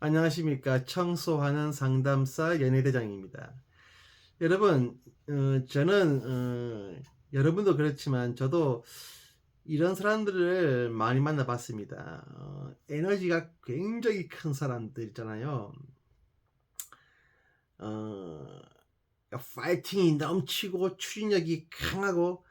안녕하십니까. 청소하는 상담사 연예대장입니다. 여러분, 어, 저는, 어, 여러분도 그렇지만 저도 이런 사람들을 많이 만나봤습니다. 어, 에너지가 굉장히 큰 사람들 있잖아요. 어, 파이팅이 넘치고 추진력이 강하고,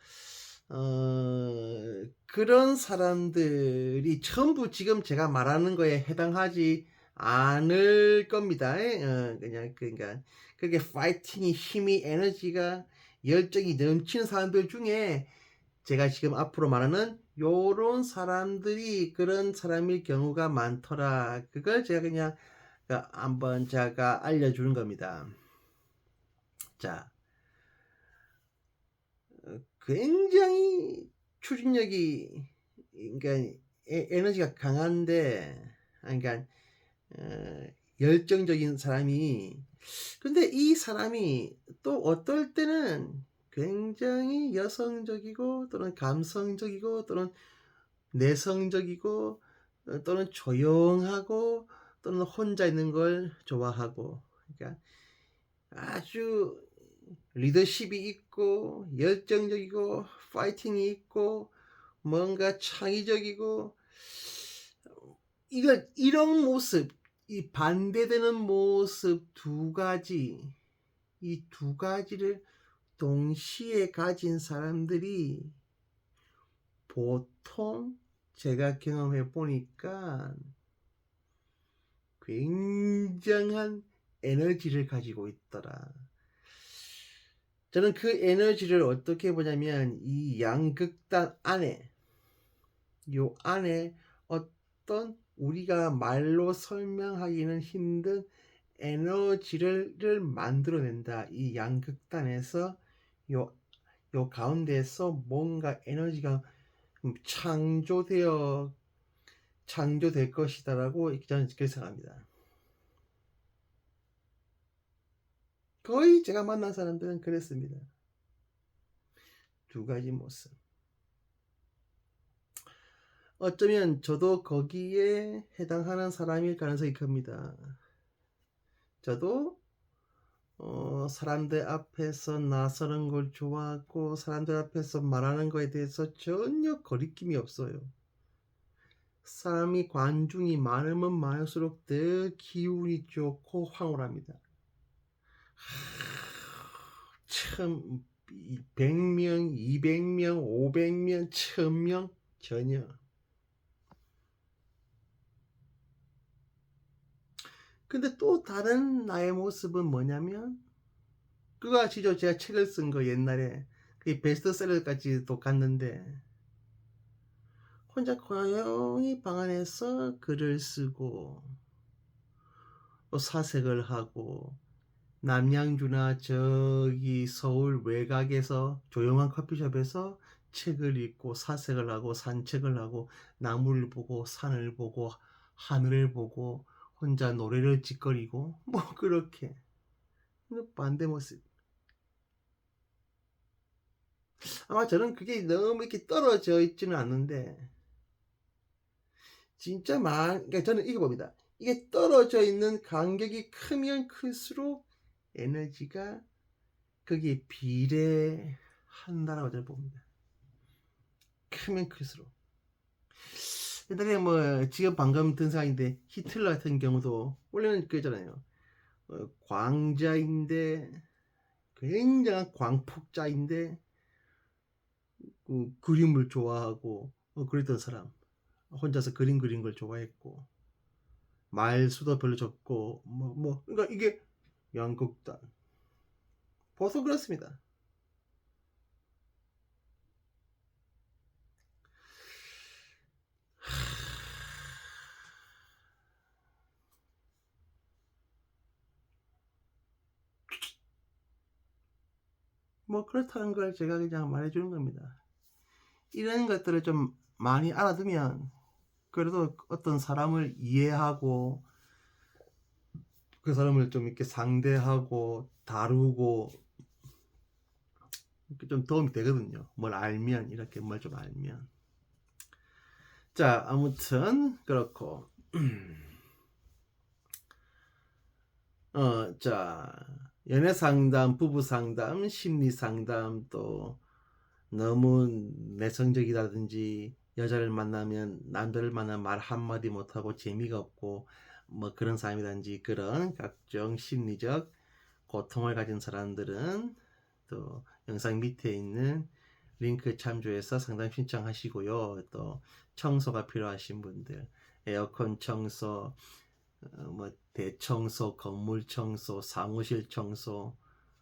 어, 그런 사람들이 전부 지금 제가 말하는 거에 해당하지 않을 겁니다. 어, 그냥 그러니까 그게 파이팅이 힘이 에너지가 열정이 넘치는 사람들 중에 제가 지금 앞으로 말하는 요런 사람들이 그런 사람일 경우가 많더라. 그걸 제가 그냥 그 한번 제가 알려주는 겁니다. 자, 어, 굉장히 추진력이 그러니까 에- 에너지가 강한데, 그러니까 어, 열정적인 사람이. 근데 이 사람이 또 어떨 때는 굉장히 여성적이고 또는 감성적이고 또는 내성적이고 어, 또는 조용하고 또는 혼자 있는 걸 좋아하고 그러니까 아주 리더십이 있고 열정적이고 파이팅이 있고 뭔가 창의적이고 이걸 이런 모습 이 반대되는 모습 두 가지 이 두 가지를 동시에 가진 사람들이 보통 제가 경험해 보니까 굉장한 에너지를 가지고 있더라. 저는 그 에너지를 어떻게 보냐면 이 양극단 안에 요 안에 어떤 우리가 말로 설명하기는 힘든 에너지를 만들어낸다. 이 양극단에서 요, 요 가운데에서 뭔가 에너지가 창조되어 창조될 것이다라고 저는 그렇게 생각합니다. 거의 제가 만난 사람들은 그랬습니다. 두 가지 모습. 어쩌면 저도 거기에 해당하는 사람일 가능성이 큽니다. 저도 어, 사람들 앞에서 나서는 걸 좋아하고 사람들 앞에서 말하는 거에 대해서 전혀 거리낌이 없어요. 사람이 관중이 많으면 많을수록 더 기운이 좋고 황홀합니다. 참 100명, 200명, 500명, 1000명 전혀 근데 또 다른 나의 모습은 뭐냐면 그거 아시죠? 제가 책을 쓴 거 옛날에 그 베스트셀러까지도 갔는데 혼자 고요히 방 안에서 글을 쓰고 또 사색을 하고 남양주나 저기 서울 외곽에서 조용한 커피숍에서 책을 읽고 사색을 하고 산책을 하고 나무를 보고 산을 보고 하늘을 보고 혼자 노래를 짓거리고 뭐 그렇게. 반대 모습. 아마 저는 그게 너무 이렇게 떨어져 있지는 않는데 진짜 많 그러니까 저는 이거 봅니다. 이게 떨어져 있는 간격이 크면 클수록 에너지가 거기에 비례한다라고 저는 봅니다. 크면 클수록 옛날에 뭐 지금 방금 든 생각인데 히틀러 같은 경우도 원래는 그잖아요. 어, 광자인데 굉장한 광폭자인데 그 그림을 좋아하고 어, 그랬던 사람. 혼자서 그림 그린 걸 좋아했고 말수도 별로 적고 뭐, 뭐 그러니까 이게 양극단. 보통 그렇습니다 뭐 그렇다는 걸 제가 그냥 말해주는 겁니다. 이런 것들을 좀 많이 알아두면 그래도 어떤 사람을 이해하고 그 사람을 좀 이렇게 상대하고 다루고 이렇게 좀 도움이 되거든요. 뭘 알면 이렇게 뭘 좀 알면 자 아무튼 그렇고 어, 자, 연애 상담, 부부 상담, 심리 상담 또 너무 내성적이라든지 여자를 만나면 남자를 만나면 말 한마디 못하고 재미가 없고 뭐 그런 사람이라든지 그런 각종 심리적 고통을 가진 사람들은 또 영상 밑에 있는 링크 참조해서 상담 신청하시고요. 또 청소가 필요하신 분들, 에어컨 청소, 어, 뭐 대청소, 건물 청소, 사무실 청소,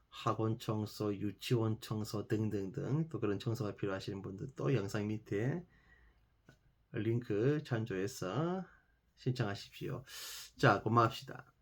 학원 청소, 유치원 청소 등등등 또 그런 청소가 필요하신 분들도 영상 밑에 링크 참조해서 신청하십시오. 자, 고맙습니다.